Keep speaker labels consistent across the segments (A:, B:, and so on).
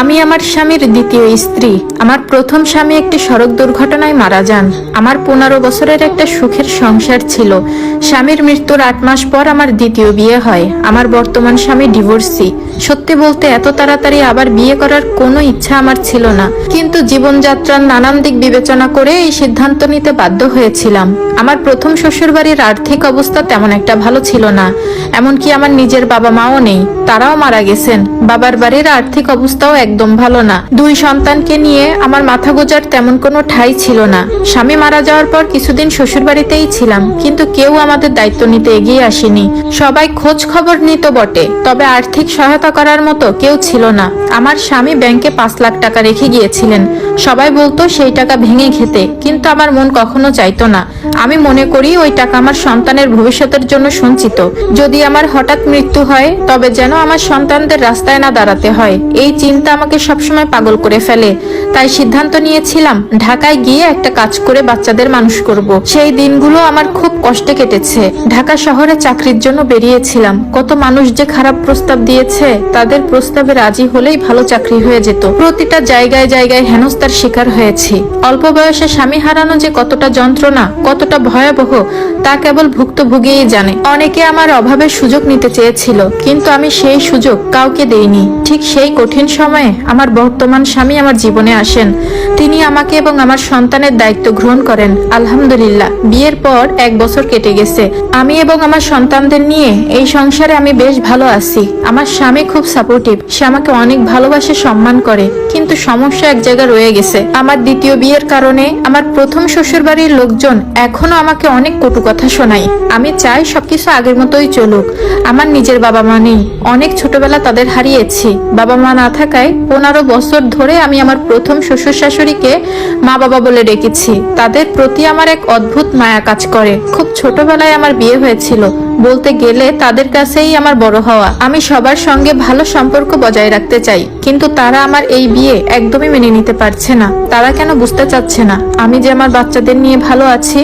A: আমি আমার স্বামীর দ্বিতীয় স্ত্রী। আমার প্রথম স্বামী একটি সড়ক দুর্ঘটনায় মারা যান। আমার পনেরো বছরের একটা সুখের সংসার ছিল। স্বামীর মৃত্যুর আট মাস পর আমার দ্বিতীয় বিয়ে হয়। আমার বর্তমান স্বামী ডিভোর্সি। সত্যি বলতে এত তাড়াতাড়ি আবার বিয়ে করার কোনো ইচ্ছা আমার ছিল না। কিন্তু জীবনযাত্রার নানান দিক বিবেচনা করে এই সিদ্ধান্ত নিতে বাধ্য হয়েছিলাম। আমার প্রথম শ্বশুরবাড়ির আর্থিক অবস্থা তেমন একটা ভালো ছিল না। এমনকি আমার নিজের বাবা মাও নেই। তারাও মারা গেছেন। বাবার বাড়ির আর্থিক অবস্থাও একদম ভালো না। দুই সন্তানকে নিয়ে আমার মাথা গোজার তেমন কোনো ঠাই ছিল না। স্বামী মারা যাওয়ার পর কিছুদিন শ্বশুর বাড়িতেই ছিলাম, কিন্তু কেউ আমাদের দায়িত্ব নিতে এগিয়ে আসেনি। সবাই খোঁজ খবর নিত বটে, তবে আর্থিক সহায়তা করার মতো কেউ ছিল না। আমার স্বামী ব্যাংকে পাঁচ লাখ টাকা রেখে গিয়েছিলেন। সবাই বলতো, সেই টাকা ভেঙে খেতে। কিন্তু আমার মন কখনো চাইতো না। আমি মনে করি ওই টাকা আমার সন্তানের ভবিষ্যতের জন্য সঞ্চিত। যদি আমার হঠাৎ মৃত্যু হয়, তবে যেন আমার সন্তানদের রাস্তায় না দাঁড়াতে হয়। এই চিন্তা আমাকে সবসময় পাগল করে ফেলে। তাই সিদ্ধান্ত নিয়েছিলাম, ঢাকায় গিয়ে একটা কাজ করে বাচ্চাদের মানুষ করব। সেই দিনগুলো আমার খুব কষ্টে কেটেছে। ঢাকা শহরে চাকরির জন্য বেরিয়েছিলাম। কত মানুষ যে খারাপ প্রস্তাব দিয়েছে, তাদের প্রস্তাবে রাজি হলেই ভালো চাকরি হয়ে যেত। প্রতিটা জায়গায় জায়গায় হেনস্থার শিকার হয়েছি। অল্প বয়সে স্বামী হারানো যে কতটা যন্ত্রণা কতটা ভয়াবহ, তা কেবল ভুক্তভোগীই জানে। অনেকে আমার অভাবের সুযোগ নিতে চেয়েছিল, কিন্তু আমি সেই সুযোগ কাউকে দেইনি। ঠিক সেই কঠিন সময়ে আমার বর্তমান স্বামী আমার জীবনে আসেন। তিনি আমাকে এবং আমার সন্তানের দায়িত্ব গ্রহণ করেন। আলহামদুলিল্লাহ, বিয়ের পর এক বছর কেটে গেছে। আমি এবং আমার সন্তানদের নিয়ে এই সংসারে আমি বেশ ভালো আছি। আমার স্বামী খুব সাপোর্টিভ সে আমাকে অনেক ভালোবাসে, সম্মান করে, কিন্তু সমস্যা এক জায়গায় রয়ে গেছে। আমার দ্বিতীয় বিয়ের কারণে আমার প্রথম শ্বশুর বাড়ির লোকজন এখনও আমাকে অনেক কটু কথা শোনায়। আমি চাই সবকিছু আগের মতোই চলুক। আমার নিজের বাবা মা নেই। অনেক ছোটবেলা তাদের হারিয়েছি। বাবা মা না থাকায় পনেরো বছর ধরে আমি আমার প্রথম শ্বশুর শাশুড়িকে মা বাবা বলে ডেকেছি। তাদের প্রতি আমার এক অদ্ভুত মায়া কাজ করে। খুব ছোটবেলায় আমার বিয়ে হয়েছিল। বলতে গেলে তাদের কাছেই আমার বড় হওয়া। আমি সবার সঙ্গে ভালো সম্পর্ক বজায় রাখতে চাই, কিন্তু তারা আমার এই বিয়ে একদমই মেনে নিতে পারছে না। তারা কেন বুঝতে চাচ্ছে না? আমি যে আমার বাচ্চাদের নিয়ে ভালো আছি,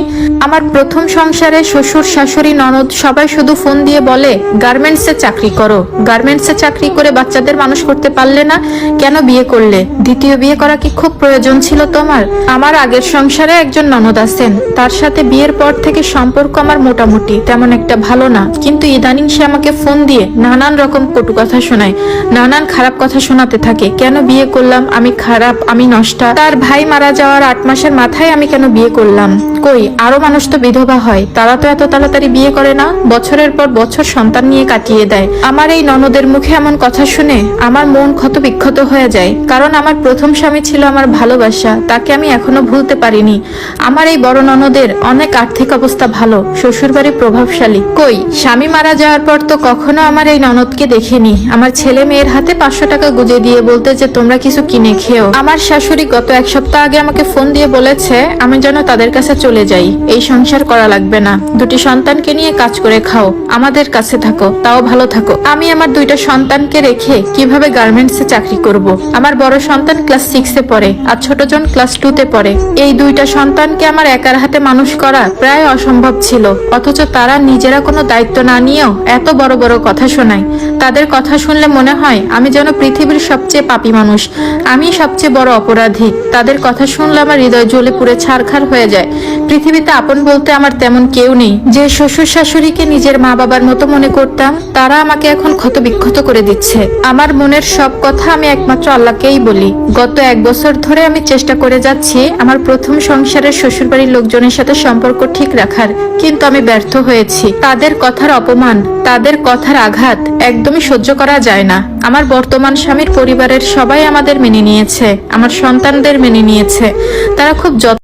A: আমার প্রথম সংসারে শ্বশুর, শাশুড়ি, ননদ সবাই শুধু ফোন দিয়ে বলে, গার্মেন্টসে চাকরি করো। গার্মেন্টসে চাকরি করে বাচ্চাদের মানুষ করতে পারলে না, কেন বিয়ে করলে? দ্বিতীয় বিয়ে করা কি খুব প্রয়োজন ছিল তোমার? আমার আগের সংসারে একজন ননদ আছেন, তার সাথে বিয়ের পর থেকে সম্পর্ক আমার মোটামুটি, তেমন একটা ভালো না। কিন্তু ইদানিং সে আমাকে ফোন দিয়ে নানান রকম কটু কথা শোনায়, নানান খারাপ কথা শোনাতে থাকে। কেন বিয়ে করলাম? আমি খারাপ, আমি নষ্টা। তার ভাই মারা যাওয়ার আট মাসের মাথায় আমি কেন বিয়ে করলাম? কই, আরও মানুষ তো বিধবা হয়। তারা তো এত তাড়াতাড়ি বিয়ে করে না? বছরের পর বছর সন্তান নিয়ে কাটিয়ে দেয়। আমার এই ননদের মুখে এমন কথা শুনে আমার মন ক্ষত বিক্ষত হয়ে যায়। কারণ আমার প্রথম স্বামী ছিল আমার ভালোবাসা। তাকে আমি এখনও ভুলতে পারিনি। আমার এই বড় ননদের অনেক আর্থিক অবস্থা ভালো। শ্বশুরবাড়ি প্রভাবশালী। কই স্বামী মারা যাওয়ার পর তো কখনো আমার এই ননদকে দেখিনি। আমার ছেলে মেয়ের হাতে পাঁচশো টাকা গুজে দিয়ে বলতে যে, তোমরা কিছু কিনে খেও। আমার শাশুড়ি গত এক সপ্তাহ আগে আমাকে ফোন দিয়ে বলেছে, আমি যেন তাদের কাছে চলে যাই। এই সংসার করা লাগবে না। দুটি সন্তানকে নিয়ে কাজ করে খাও। আমাদের কাছে থাকো, তাও ভালো থাকো। আমি আমার দুইটা সন্তানকে রেখে কীভাবে গার্মেন্টসে চাকরি করব। আমার বড় সন্তান ক্লাস সিক্সে পড়ে, আর ছোটজন ক্লাস টুতে পড়ে। এই দুইটা সন্তানকে আমার একার হাতে মানুষ করা প্রায় অসম্ভব ছিল, অথচ তারা নিজেরা কোনো দায়িত্ব না নিয়েও এত বড় বড় কথা শোনায়। তাদের কথা শুনলে মনে হয়, আমি যেন পৃথিবীর সবচেয়ে পাপী মানুষ। আমি সবচেয়ে বড় অপরাধী। তাদের কথা শুনলে আমার হৃদয় জ্বলে পুড়ে ছারখার হয়ে যায়। পৃথিবীতে আপন বলতে আমার তেমন কেউ নেই। যে শ্বশুর শাশুড়িকে নিজের মা বাবার মতো মনে করতাম, তারা আমাকে এখন ক্ষত বিক্ষত করে দিচ্ছে। আমার মনের সব কথা আমি একমাত্র আল্লাহকেই বলি। গত এক বছর ধরে আমি চেষ্টা করে যাচ্ছি আমার প্রথম সংসারের শ্বশুরবাড়ির লোকজনের সাথে সম্পর্ক ঠিক রাখার, কিন্তু আমি ব্যর্থ হয়েছি। তাদের কথার অপমান, তাদের কথার আঘাত একদমই সহ্য করা যায় না। আমার বর্তমান স্বামীর পরিবারের সবাই আমাদের মেনে নিয়েছে, আমার সন্তানদের মেনে নিয়েছে। তারা খুব যত্ন